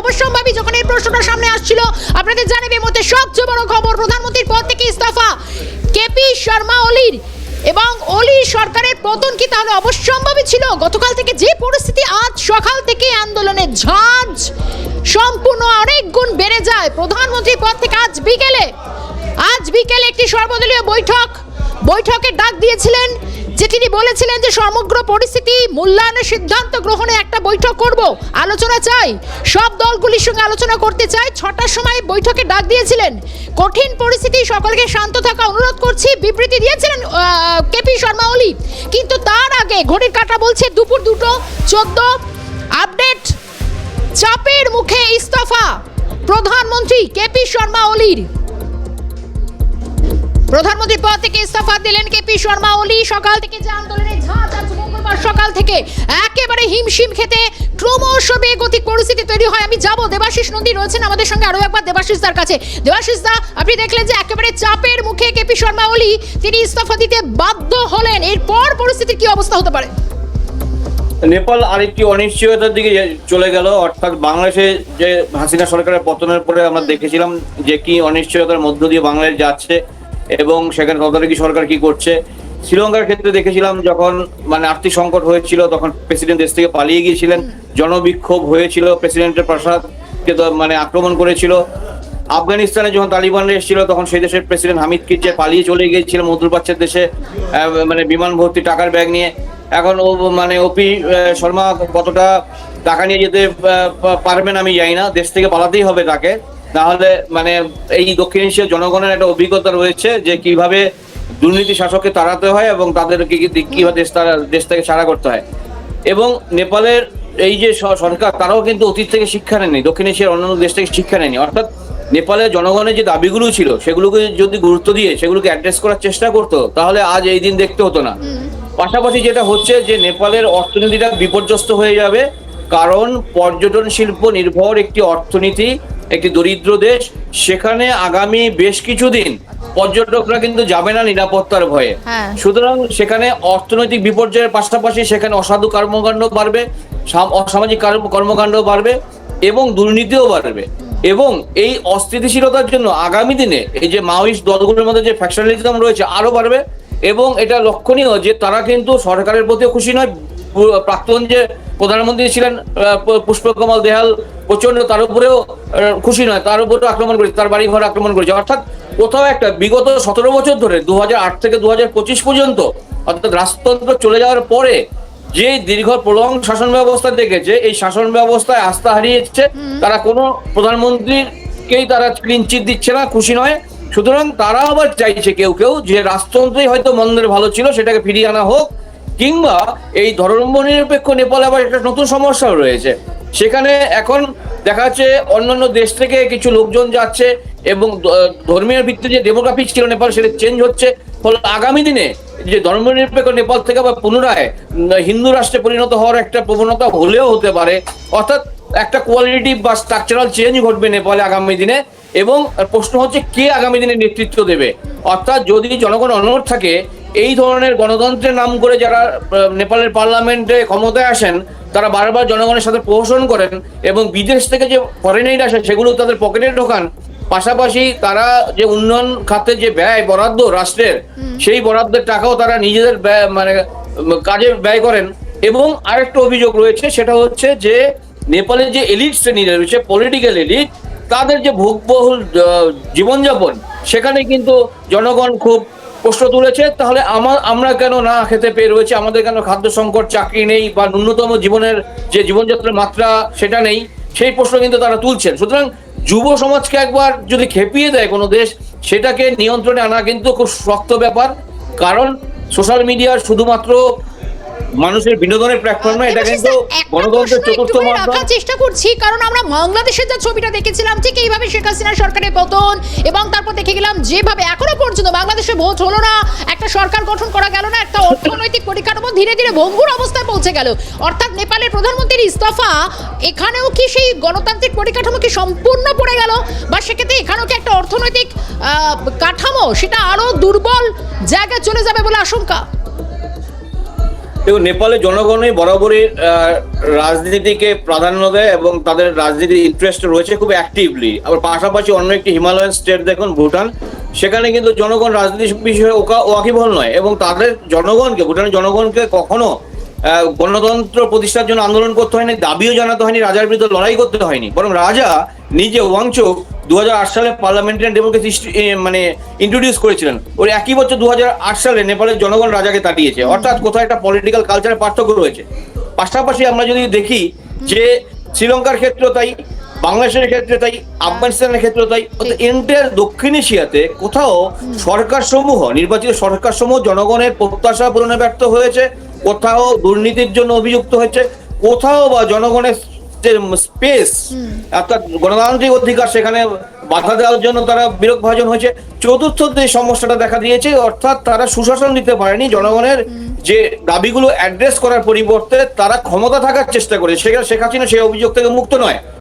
অবশ্যম্ভাবী যখন এই প্রশ্নটা সামনে আসছিল, আপনাদের জানাবে এই মধ্যে সবচেয়ে বড় খবর প্রধানমন্ত্রীর পদ থেকে ইস্তফা। কেপি শর্মা, অলির এবং অলি সরকারের পতন কি তাহলে অবশ্যম্ভাবী ছিল? গতকাল থেকে যে পরিস্থিতি, আজ সকাল থেকে আন্দোলনের ঝাঁজ সম্পূর্ণ অনেক গুণ বেড়ে যায়। প্রধানমন্ত্রীর পদ থেকে আজ বিকেলে আজ বিকেলে একটি সর্বদলীয় বৈঠক। বৈঠকে ডাক দিয়েছিলেন যে তিনি বলেছিলেন যে সমগ্র পরিস্থিতি মূল্যায়নের সিদ্ধান্ত গ্রহণে একটা বৈঠক করব। আলোচনা চাই। সব দলগুলির সঙ্গে আলোচনা করতে চাই। ছটার সময় বৈঠকে ডাক দিয়েছিলেন। কঠিন পরিস্থিতি, সকলকে শান্ত থাকা অনুরোধ করছি। বিবৃতি দিয়েছিলেন কেপি শর্মা ওলি কিন্তু তার আগে ঘড়ির কাঁটা বলছে, দুপুর দুটো, চোদ্দ, আপডেট, চাপের মুখে ইস্তফা। প্রধানমন্ত্রী কেপি শর্মা ওলির প্রধানমন্ত্রী পদ থেকে ইস্তফা দিলেন কেপি শর্মা। ওলি সকাল থেকে যে আন্দোলনে মঙ্গলবার সকাল থেকে একেবারে হিমশিম খেতে ক্রমশ বেগতিক পরিস্থিতি তৈরি হয়। আমি যাব। দেবাশিস নন্দী রয়েছেন আমাদের সঙ্গে। আরও একবার দেবাশিস দার কাছে। দেবাশিস দা, আপনি দেখলেন যে একেবারে চাপের মুখে কেপি শর্মা ওলি তিনি ইস্তফা দিতে বাধ্য হলেন। এরপর পরিস্থিতির কি অবস্থা হতে পারে? নেপাল আরেকটি অনিশ্চয়তার দিকে চলে গেল। অর্থাৎ বাংলাদেশে যে হাসিনা সরকারের পতনের পরে আমরা দেখেছিলাম যে কি অনিশ্চয়তার মধ্য দিয়ে বাংলাদেশ যাচ্ছে। এবং সেখানে তদারকি সরকার কি করছে? শ্রীলঙ্কার ক্ষেত্রে দেখেছিলাম যখন মানে আর্থিক সংকট হয়েছিল, তখন প্রেসিডেন্ট দেশ থেকে পালিয়ে গিয়েছিলেন। জনবিক্ষোভ হয়েছিল, প্রেসিডেন্টের প্রাসাদকে মানে আক্রমণ করেছিল। আফগানিস্তানে যখন তালিবান এসেছিল, তখন সেই দেশের প্রেসিডেন্ট হামিদ কিরচে পালিয়ে চলে গিয়েছিল মধ্যপ্রাচ্যের দেশে মানে বিমান ভর্তি টাকার ব্যাগ নিয়ে। এখন ও মানে ওপি শর্মা কতটা টাকা নিয়ে যেতে পারবেন আমি জানি না। দেশ থেকে পালাতেই হবে তাকে। তাহলে মানে এই দক্ষিণ এশিয়ার জনগণের একটা অভিজ্ঞতা রয়েছে যে কীভাবে দুর্নীতি শাসককে তাড়াতে হয় এবং তাদেরকে কি- কীভাবে দেশ তারা দেশ থেকে ছাড়া করতে হয়। এবং নেপালের এই যে সরকার তারাও কিন্তু অতীত থেকে শিক্ষা নেয়নি দক্ষিণ এশিয়ার অন্যান্য দেশ থেকে শিক্ষা নেয়নি। অর্থাৎ নেপালের জনগণের যে দাবিগুলো ছিল সেগুলোকে যদি গুরুত্ব দিয়ে সেগুলোকে অ্যাড্রেস করার চেষ্টা করতো তাহলে আজ এই দিন দেখতে হতো না। পাশাপাশি যেটা হচ্ছে যে নেপালের অর্থনীতিটা বিপর্যস্ত হয়ে যাবে কারণ পর্যটন শিল্প নির্ভর একটি অর্থনীতি একটি দরিদ্র দেশ সেখানে আগামী বেশ কিছুদিন পর্যটকরা কিন্তু যাবে না নিরাপত্তার ভয়ে। হ্যাঁ। সুতরাং সেখানে অর্থনৈতিক বিপর্যয়ের পাশাপাশি সেখানে অসাধু কর্মকাণ্ড বাড়বে অসামাজিক কর্মকাণ্ড বাড়বে এবং দুর্নীতিও বাড়বে। এবং এই অস্থিতিশীলতার জন্য আগামী দিনে এই যে মাওয়িস্ট দলগুলোর মধ্যে যে ফ্যাকশনালিজম রয়েছে আরও বাড়বে এবং এটা লক্ষণীয় যে তারা কিন্তু সরকারের প্রতিও খুশি নয়। প্রাক্তন যে প্রধানমন্ত্রী ছিলেন পুষ্পকমল দেহাল প্রচণ্ড তার উপরেও খুশি নয় তার উপরেও আক্রমণ করেছে তার বাড়ি ঘর আক্রমণ করেছে। অর্থাৎ কোথাও একটা বিগত সতেরো বছর ধরে দু হাজার আট থেকে দু পর্যন্ত অর্থাৎ রাজতন্ত্র চলে যাওয়ার পরে যে দীর্ঘ প্রলং শাসন ব্যবস্থা দেখেছে এই শাসন ব্যবস্থায় আস্থা হারিয়েছে তারা কোনো প্রধানমন্ত্রীকেই তারা ক্লিন চিট দিচ্ছে না খুশি নয়। সুতরাং তারা আবার চাইছে কেউ কেউ যে রাজতন্ত্রই হয়তো মন্দের ভালো ছিল সেটাকে ফিরিয়ে আনা হোক কিংবা এই ধর্মনিরপেক্ষ নেপালে আবার একটা নতুন সমস্যাও রয়েছে। সেখানে এখন দেখা যাচ্ছে অন্যান্য দেশ থেকে কিছু লোকজন যাচ্ছে এবং ধর্মীয় ভিত্তিতে যে ডেমোগ্রাফি ছিল নেপাল, সেটা চেঞ্জ হচ্ছে। ফলে আগামী দিনে যে ধর্মনিরপেক্ষ নেপাল থেকে আবার পুনরায় হিন্দু রাষ্ট্রে পরিণত হওয়ার একটা প্রবণতা হলেও হতে পারে। অর্থাৎ একটা কোয়ালিটি বা স্ট্রাকচারাল চেঞ্জ ঘটবে নেপালে আগামী দিনে এবং প্রশ্ন হচ্ছে কে আগামী দিনে নেতৃত্ব দেবে? অর্থাৎ যদি জনগণ অনড় থাকে এই ধরনের গণতন্ত্রের নাম করে যারা নেপালের পার্লামেন্টে ক্ষমতায় আসেন তারা বারবার জনগণের সাথে প্রহসন করেন এবং বিদেশ থেকে যে ফরেনাইট আসে সেগুলো তাদের পকেটে ঢোকান। পাশাপাশি তারা যে উন্নয়ন খাতে যে ব্যয় বরাদ্দ রাষ্ট্রের সেই বরাদ্দের টাকাও তারা নিজেদের ব্যয় মানে কাজে ব্যয় করেন। এবং আরেকটা অভিযোগ রয়েছে সেটা হচ্ছে যে নেপালের যে এলিট শ্রেণীরা রয়েছে পলিটিক্যাল এলিট তাদের যে ভোগবহুল জীবনযাপন সেখানে কিন্তু জনগণ খুব প্রশ্ন তুলেছে, তাহলে আমার আমরা কেন না খেতে পেয়ে রয়েছে? আমাদের কেন খাদ্য সংকট, চাকরি নেই বা ন্যূনতম জীবনের যে জীবনযাত্রার মাত্রা সেটা নেই? সেই প্রশ্ন কিন্তু তারা তুলছেন। সুতরাং যুব সমাজকে একবার যদি খেপিয়ে দেয় কোনো দেশ, সেটাকে নিয়ন্ত্রণে আনা কিন্তু খুব শক্ত ব্যাপার। কারণ সোশ্যাল মিডিয়ার শুধুমাত্র মানুষের বিনোদনের প্ল্যাটফর্মে এটা কিন্তু গণতন্ত্রের চতুর্থ মাধ্যম। চেষ্টা করছি কারণ আমরা বাংলাদেশের যে ছবিটা দেখেছিলাম ঠিক এইভাবে শেখ হাসিনা সরকারের পতন এবং তারপর দেখে গেলাম যেভাবে এখনও পর্যন্ত বাংলাদেশে ভোট হলো না একটা সরকার গঠন করা গেল না একটা অর্থনৈতিক পরিকাঠামো ধীরে ধীরে ভঙ্গুর অবস্থায় পৌঁছে গেল। অর্থাৎ নেপালের প্রধানমন্ত্রীর ইস্তফা এখানেও কি সেই গণতান্ত্রিক পরিকাঠামো কি সম্পূর্ণ পড়ে গেল? বা সেক্ষেত্রে এখানেও কি একটা অর্থনৈতিক আহ, কাঠামো সেটা আরও দুর্বল জায়গায় চলে যাবে বলে আশঙ্কা? দেখুন নেপালের জনগণই বরাবরই রাজনীতিকে প্রাধান্য দেয় এবং তাদের রাজনীতির ইন্টারেস্ট রয়েছে খুব অ্যাক্টিভলি আবার পাশাপাশি অন্য একটি হিমালয়ান স্টেট দেখুন, ভুটান। সেখানে কিন্তু জনগণ রাজনীতি বিষয়ে ওকা, ওয়াকিবহল নয় এবং তাদের জনগণকে, ভুটানের জনগণকে কখনো গণতন্ত্র প্রতিষ্ঠার জন্য আন্দোলন করতে হয়নি, দাবিও জানাতে হয়নি, রাজার বিরুদ্ধে লড়াই করতে হয়নি। বরং রাজা নিজে ওয়াংচোক দু হাজার আট সালে পার্লামেন্টারি ডেমোক্রেসি মানে ইন্ট্রোডিউস করেছিলেন। ওর একই বছর দু হাজার আট সালে নেপালের জনগণ রাজাকে তাড়িয়েছে অর্থাৎ কোথাও একটা পলিটিক্যাল কালচারের পার্থক্য রয়েছে। পাশাপাশি আমরা যদি দেখি যে শ্রীলঙ্কার ক্ষেত্রেও তাই বাংলাদেশের ক্ষেত্রে তাই আফগানিস্তানের ক্ষেত্রে তাই এন্টায়ার দক্ষিণ এশিয়াতে কোথাও সরকার সমূহ নির্বাচিত সরকার সমূহ জনগণের প্রত্যাশা পূরণে ব্যর্থ হয়েছে কোথাও দুর্নীতির জন্য অভিযুক্ত হয়েছে কোথাও বা জনগণের যে স্পেস অর্থাৎ গণতান্ত্রিক অধিকার সেখানে বাধা দেওয়ার জন্য তারা বিরোধ ভাজন হয়েছে। চতুর্থ যে সমস্যাটা দেখা দিয়েছে অর্থাৎ তারা সুশাসন দিতে পারেনি জনগণের যে দাবিগুলো অ্যাড্রেস করার পরিবর্তে তারা ক্ষমতা থাকার চেষ্টা করে সেখানে শেখ হাসিনা সেই অভিযোগ থেকে মুক্ত নয়।